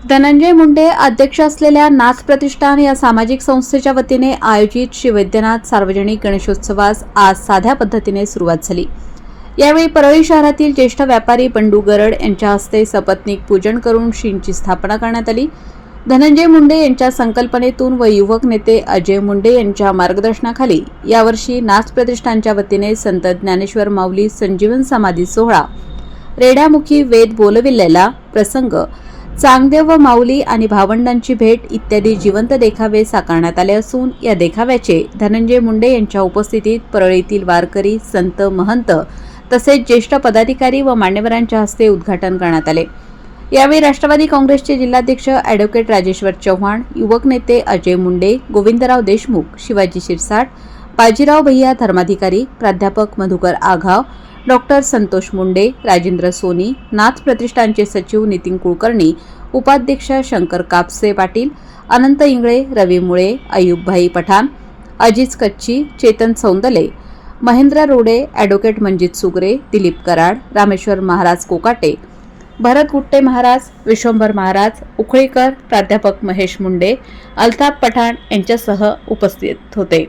धनंजय मुंडे अध्यक्ष असलेल्या नाथ प्रतिष्ठान या सामाजिक संस्थेच्या वतीने आयोजित श्री वैद्यनाथ सार्वजनिक गणेशोत्सवास आज साध्या पद्धतीने सुरुवात झाली. यावेळी परळी शहरातील ज्येष्ठ व्यापारी बंडू गरड यांच्या हस्ते सपत्नीक पूजन करून श्रींची स्थापना करण्यात आली. धनंजय मुंडे यांच्या संकल्पनेतून व युवक नेते अजय मुंडे यांच्या मार्गदर्शनाखाली यावर्षी नाथ प्रतिष्ठानच्या वतीने संत ज्ञानेश्वर माऊली संजीवन समाधी सोहळा रेड्यामुखी वेद बोलविलेला प्रसंग चांगदेव व माऊली आणि भावंडांची भेट इत्यादी जिवंत देखावे साकारण्यात आले असून या देखाव्याचे धनंजय मुंडे यांच्या उपस्थितीत परळीतील वारकरी संत महंत तसेच ज्येष्ठ पदाधिकारी व मान्यवरांच्या हस्ते उद्घाटन करण्यात आले. यावेळी राष्ट्रवादी काँग्रेसचे जिल्हाध्यक्ष ॲडव्होकेट राजेश्वर चव्हाण युवक नेते अजय मुंडे गोविंदराव देशमुख शिवाजी शिरसाट बाजीराव भैया धर्माधिकारी प्राध्यापक मधुकर आघाव डॉक्टर संतोष मुंडे राजेंद्र सोनी नाथ प्रतिष्ठानचे सचिव नितीन कुलकर्णी उपाध्यक्ष शंकर कापसे पाटील अनंत इंगळे रवी मुळे अयुबभाई पठाण अजिज कच्ची चेतन सौंदले महेंद्र रोडे ॲडव्होकेट मंजित सुगरे दिलीप कराड रामेश्वर महाराज कोकाटे भरत गुट्टे महाराज विश्वंभर महाराज उखळीकर प्राध्यापक महेश मुंडे अल्ताफ पठाण यांच्यासह उपस्थित होते.